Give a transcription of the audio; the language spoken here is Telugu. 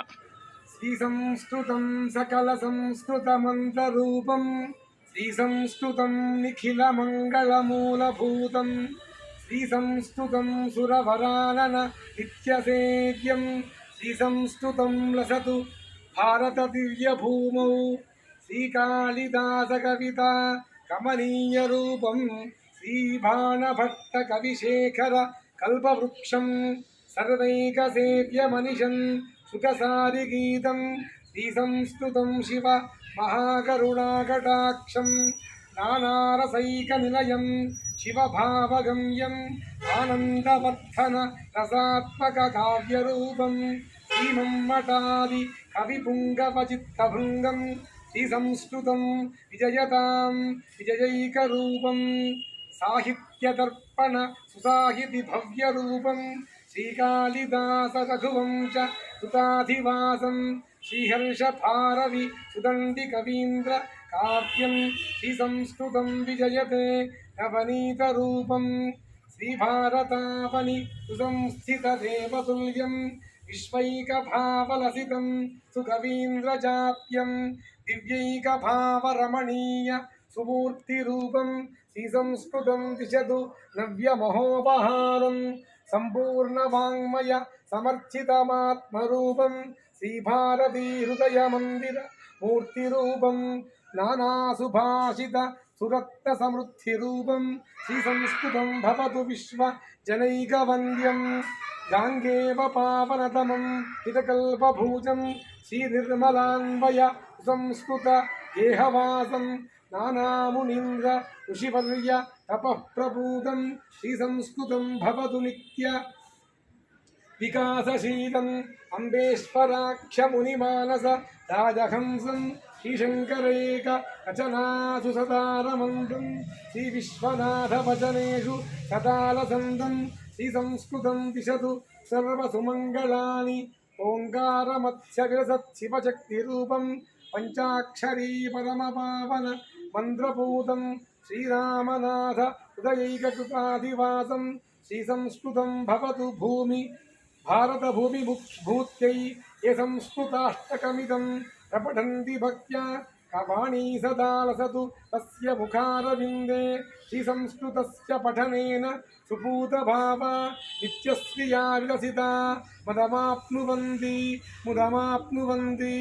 శ్రీ సంస్కృతం సకల సంస్కృతమంత్రరూపం. శ్రీ సంస్కృతం నిఖిల మంగళమూలభూతం. శ్రీ సంస్కృతం సురవరానన నిత్యసేద్యం. శ్రీ సంస్కృతం లసతు భారత దివ్యభూమౌ శ్రీకాళిదాస కవిత కమనీయ రూపం శ్రీభాణభట్ట కవిశేఖర కల్పవృక్షం. సర్వైక సేవ్య సుఖసారి గీతం శ్రీ సంస్కృతం శివ మహాకరుణాకటాక్షం నానారసైక నిలయం శివభావగమ్యం ఆనందవర్ధన రసాత్మక కావ్యరూపం శ్రీమమ్మటాది కవిపుంగవచిత్తభృంగం శ్రీ సంస్కృతం విజయతాం విజయైకరూపం साहित्यदर्पण सुसाहितिभव्यरूपं श्रीकालिदासरघुवंश सुताधिवासं, श्रीहर्षभारवि सुदण्डिकवीन्द्र काव्यं, श्रीसंस्कृतं विजयते नवनीतरूपं श्रीभारतावनि सुसंस्थितदेवतुल्यं दिव्यैक भाव रमणीय सुमूर्तिरूपं श्रीसंस्कृतं दिशतु नव्यमहोपहारं सम्पूर्णवाङ्मय समर्चितमात्मरूपं श्रीभारतीहृदयमन्दिर मूर्तिरूपं नानासुभाषित सुरत्नसमृद्धिरूपं श्रीसंस्कृतं भवतु विश्वजनैकवन्द्यं गाङ्गेव पावनतमं हितकल्पभूजं श्रीनिर्मलान्वय संस्कृत गेहवासं మందిర మూర్తిరూపం ఋషివర్య తపఃప్రభూతం శ్రీ సంస్కృతం భవతు నిత్య వికాసశీలం అంబేశ్వరాఖ్యమునిమానస రాజహంసం శ్రీశంకరేక రచనాసు సదారమంతం శ్రీ విశ్వనాథవచనేషు సదాలసందం శ్రీ సంస్కృతం దిశతు సర్వసుమంగళాని ఓంకారమత్స్య విరసత్ శివశక్తిరూపం పంచాక్షరీ పరమపావన మంత్రభూతం శ్రీరామనాథ హృదయైకృతాధివాసం శ్రీ సంస్కృతం భవతు భూమి భారత భూమి భూత్యై ఏ సంస్కృతాష్టకమిదం ప్రపఠంతి భక్త్యా కవాణీ సదాలసతు తస్య ముఖారవిందే శ్రీ సంస్కృతస్య పఠనేన సుపూతభావ నిత్యశ్రియా విలసిత మదమాప్నువంతి ముదమాప్నువంతి.